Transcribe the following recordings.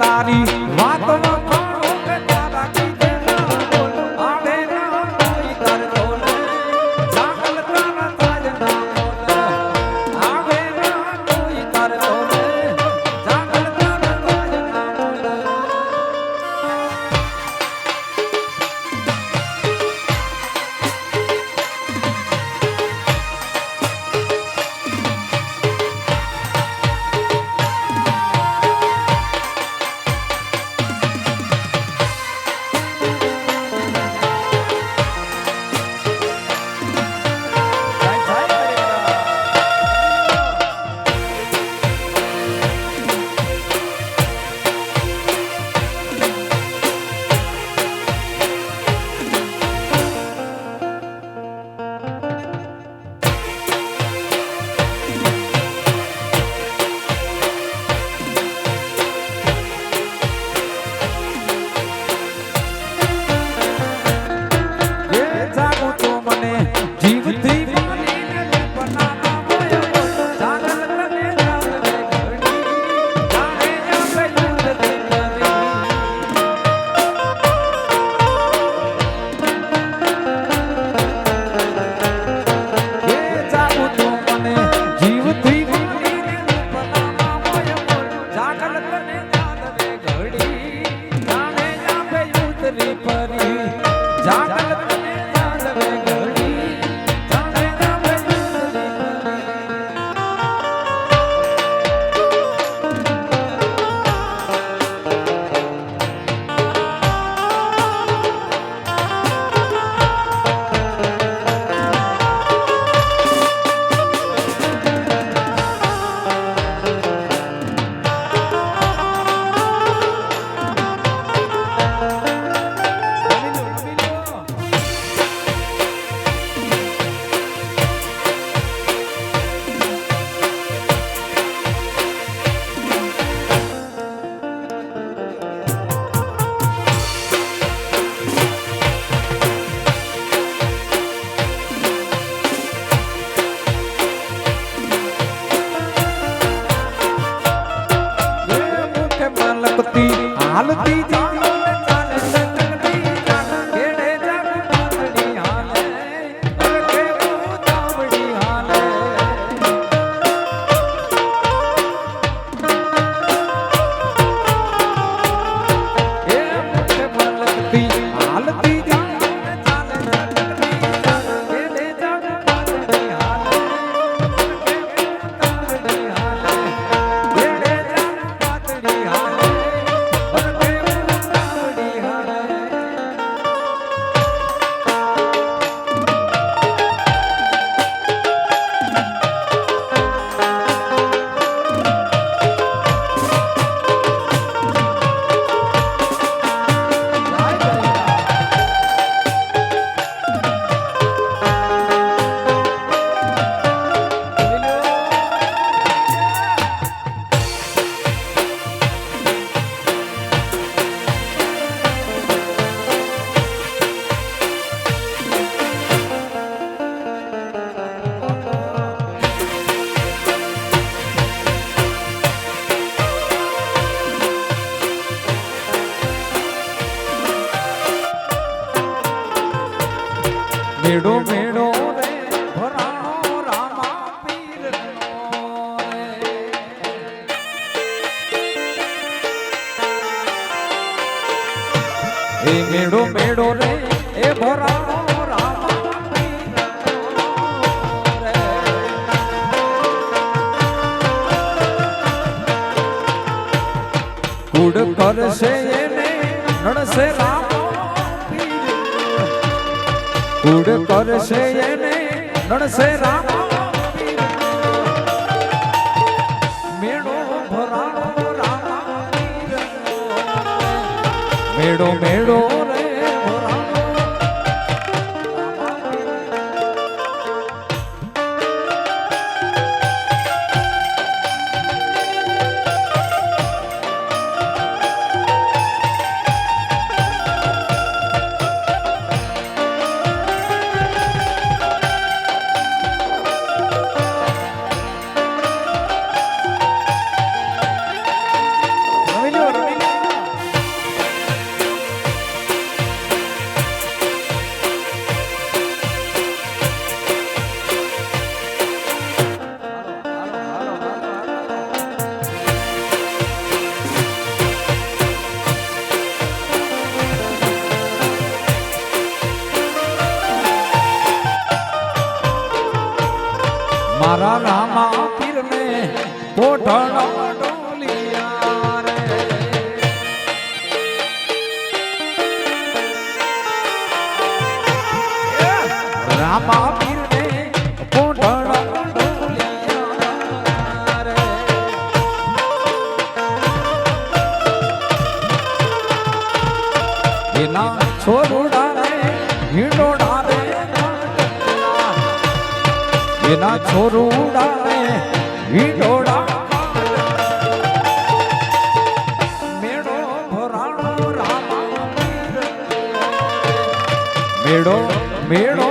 কারি આલતી આલતી હરશે એને નડશે રામ કુડ કરશે એને નડશે રામ મેળો ભરાણો રામ મેળો મેળો એના છોરુડા રે હિંડોડા રે એના છોરુડા રે હિંડોડા મેળો મેળો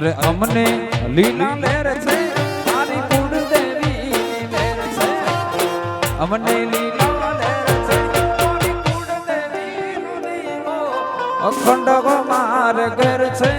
અરે અમને લીલા લેર છે, મારી કુળ દેવી લેર છે. અમને લીલા લેર છે, મારી કુળ દેવી અખંડ ગો માર ઘર છે.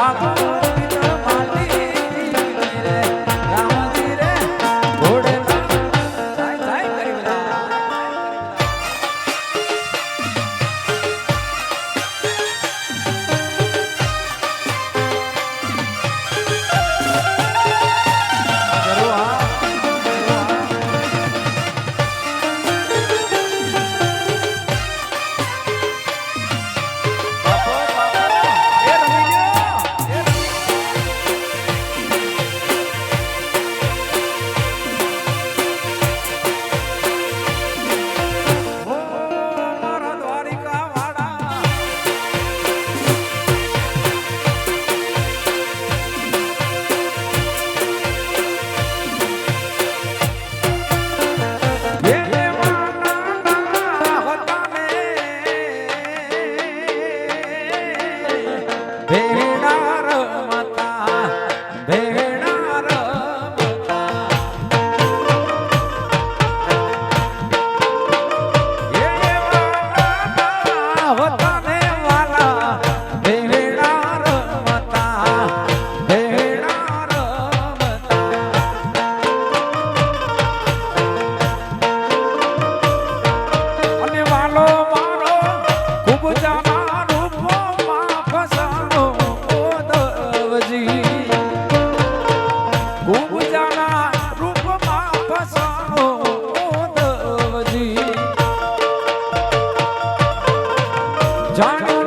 রাধা Johnny.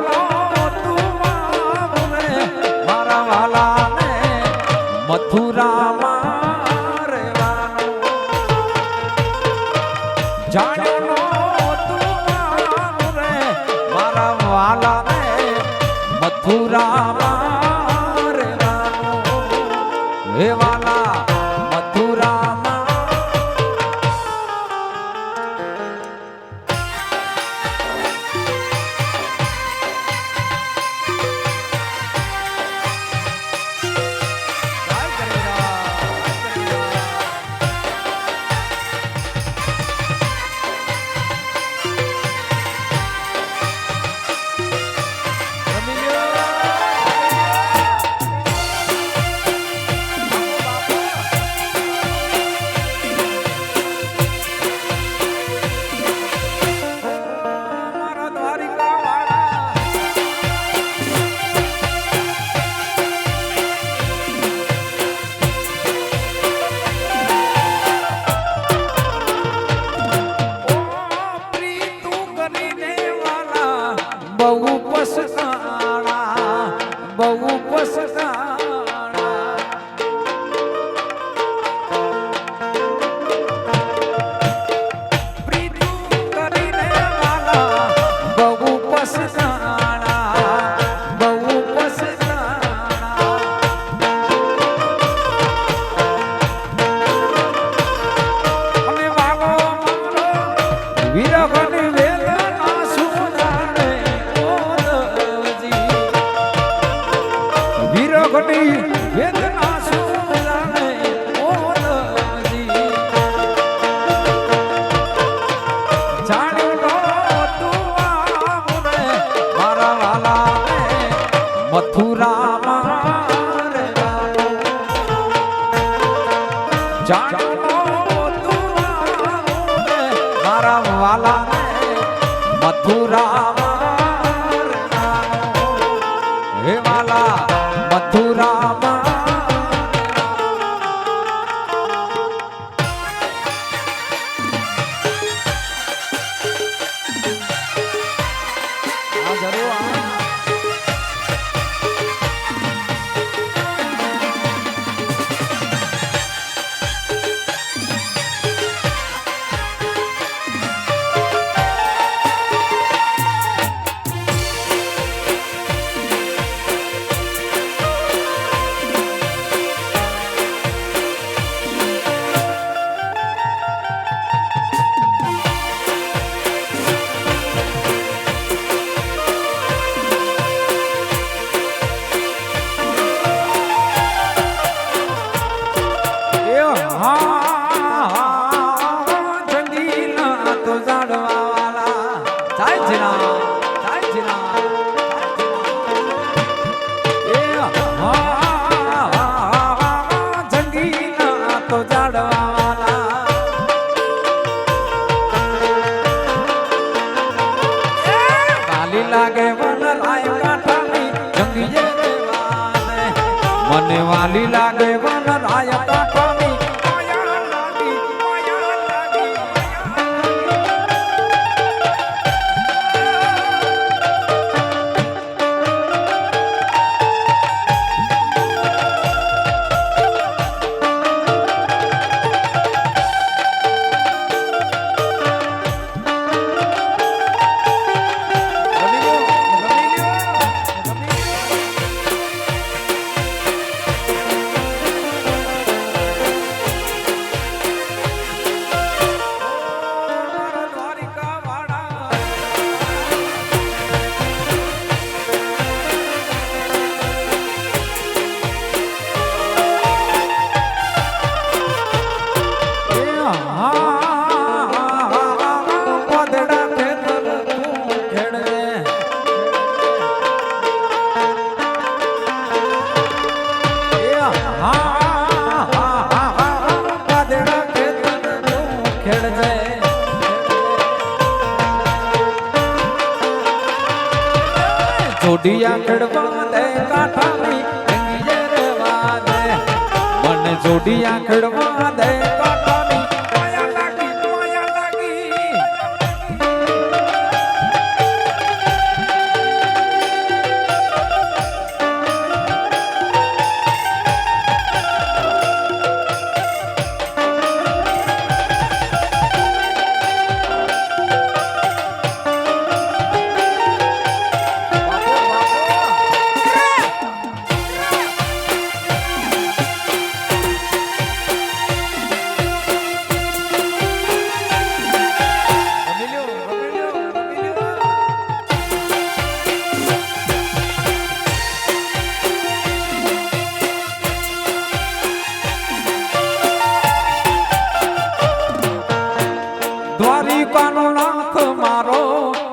મને વાલી લાગે વનરાય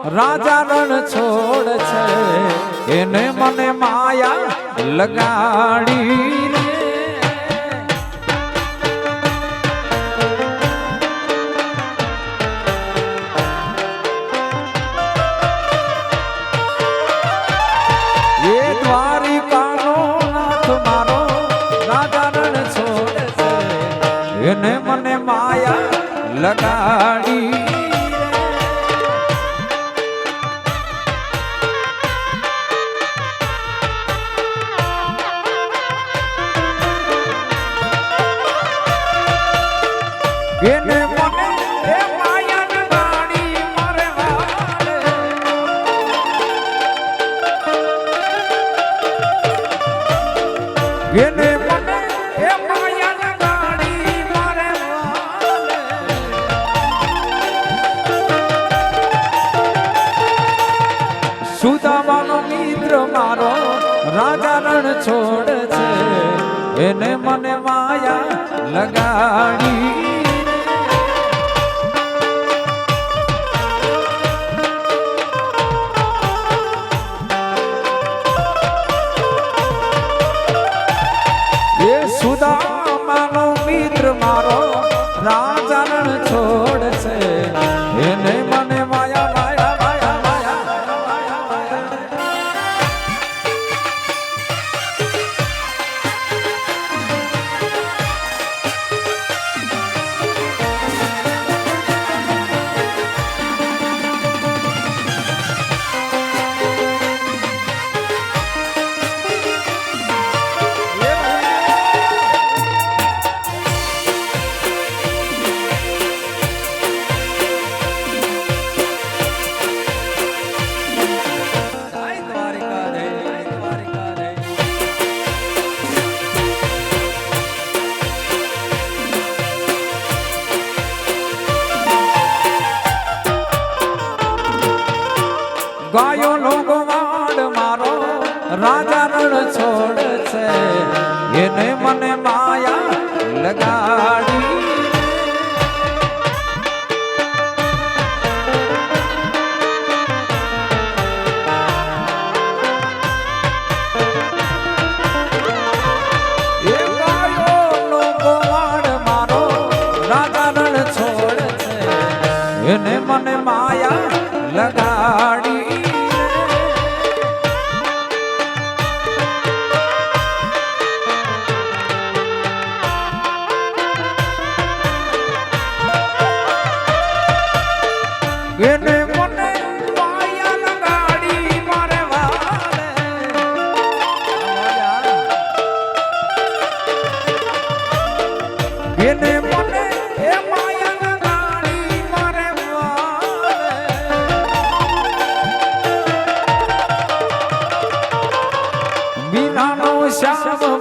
રાજા રણ છોડ છે. એને મને માયા લગાડી એને મને માયા લગાડી સુદામાનો મિત્ર મારો રાજા રણ છોડ છે. એને મને માયા લગાડી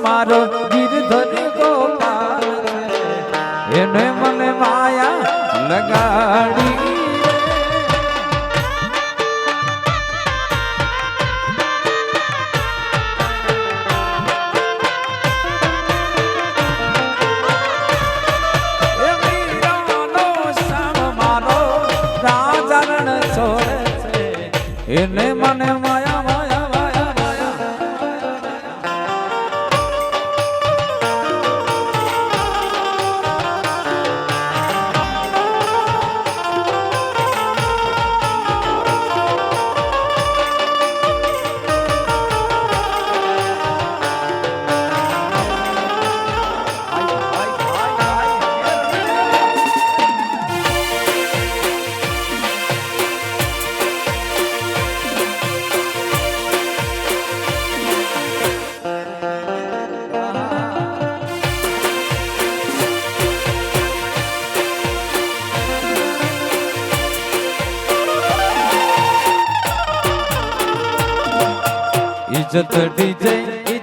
amaram.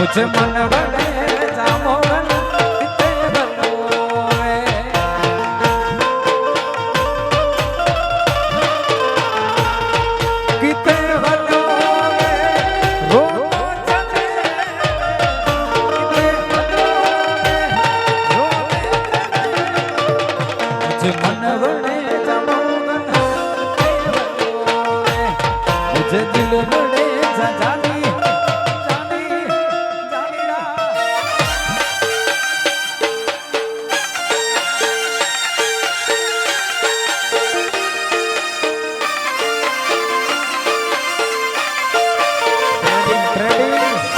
મુજ મન રંગ